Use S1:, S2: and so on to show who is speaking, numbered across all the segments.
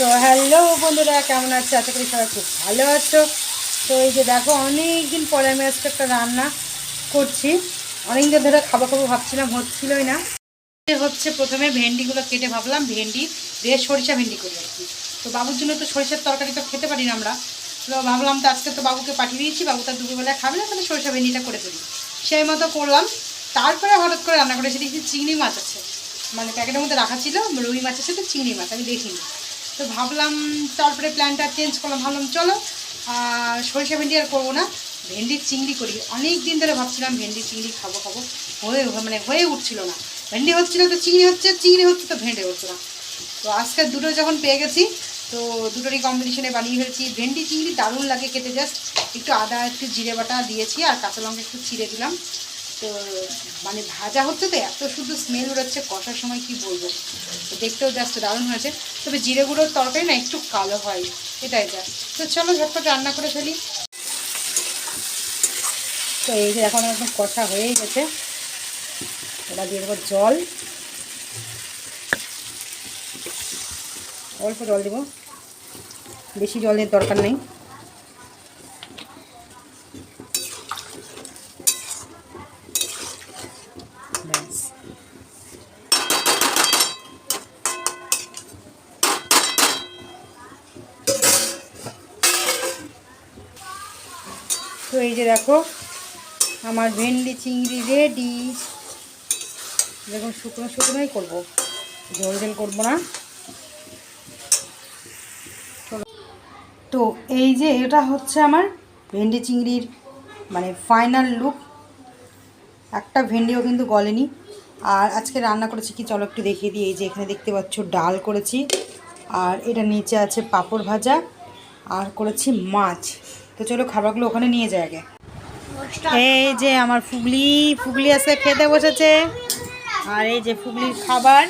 S1: তো হ্যালো বন্ধুরা, কেমন আছো? আশা করি সবাই খুব ভালো আছো। তো এই যে দেখো অনেক দিন পরে আমি আজকে একটা রান্না করছি। অনেক দিন ধরে খাব খাব ভাবছিলাম, হচ্ছিলই না। হচ্ছে প্রথমে ভেন্ডিগুলো কেটে ভাবলাম, ভেন্ডি দিয়ে সরিষা ভেন্ডি করি আর কি। তো বাবুর জন্য তো সরিষার তরকারি তো খেতে পারি না আমরা। তো ভাবলাম তো আজকে তো বাবুকে পাঠিয়ে দিয়েছি, বাবু তার দুপুরবেলায় খাবে না, তাহলে সরিষা ভেন্ডিটা করে ফেলি। সেই মতো করলাম। তারপরে হঠাৎ করে রান্না করেছি দেখি চিংড়ি মাছ আছে। মানে প্যাকেটের মধ্যে রাখা ছিল, রুই মাছের সাথে চিংড়ি মাছ, আমি দেখিনি। তো ভাবলাম তারপরে প্ল্যানটা চেঞ্জ করলাম, ভাবলাম চলো সরিষা ভেন্ডি আর করব না, ভেন্ডির চিংড়ি করি। অনেক দিন ধরে ভাবছিলাম ভেন্ডি চিংড়ি খাব খাব, হয়ে মানে হয়ে উঠছিল না। ভেন্ডি হচ্ছিল তো চিংড়ি হচ্ছে চিংড়ি হচ্ছে তো ভেন্ডি হচ্ছে না। তো আজকে দুটো যখন পেয়ে গেছি, তো দুটোরই কম্বিনেশনে বানিয়ে ফেলছি। ভেন্ডি, চিংড়ি দারুণ লাগে খেতে জাস্ট একটু আদা, একটু জিরে বাটা দিয়েছি, আর কাঁচা লঙ্কা একটু ছিঁড়ে দিলাম। তো মানে ভাজা হচ্ছে তো, এত শুধু স্মেল উড়াচ্ছে কষার সময় কি বলব? তো দেখতেও জাস্ট দারুণ হয়েছে। তবে জিরে গুঁড়োর তরকারি না একটু কালো হয়, এটাই জাস্ট তো চলো ঝটপট রান্না করে ফেলি। তো এই যে এখন একদম কষা হয়েই গেছে। ওটা দিয়ে দেবো জল। অল্প জল দেবো। বেশি জলের দরকার নেই। তো এই যে দেখো, আমার ভেন্ডি চিংড়ি রেডি দেখুন, শুকনো শুকনোই করব। ঝোল ঝোল করব না। তো এই যে এটা হচ্ছে আমার ভেন্ডি চিংড়ির মানে ফাইনাল লুক একটা ভেন্ডিও কিন্তু গলেনি। আর আজকে রান্না করেছি কি, চলো একটু দেখিয়ে দিই। এই যে এখানে দেখতে পাচ্ছ, ডাল করেছি। আর এটা নিচে আছে পাঁপড় ভাজা। আর করেছি মাছ। তো চলো খাবারগুলো ওখানে নিয়ে যায় আগে। এই যে আমার ফুগলি ফুগলি আজকে খেতে বসেছে। আর এই যে ফুগলির খাবার।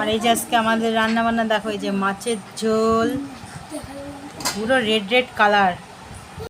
S1: আর এই যে আজকে আমাদের রান্না বান্না দেখো এই যে মাছের ঝোল। পুরো রেড রেড কালার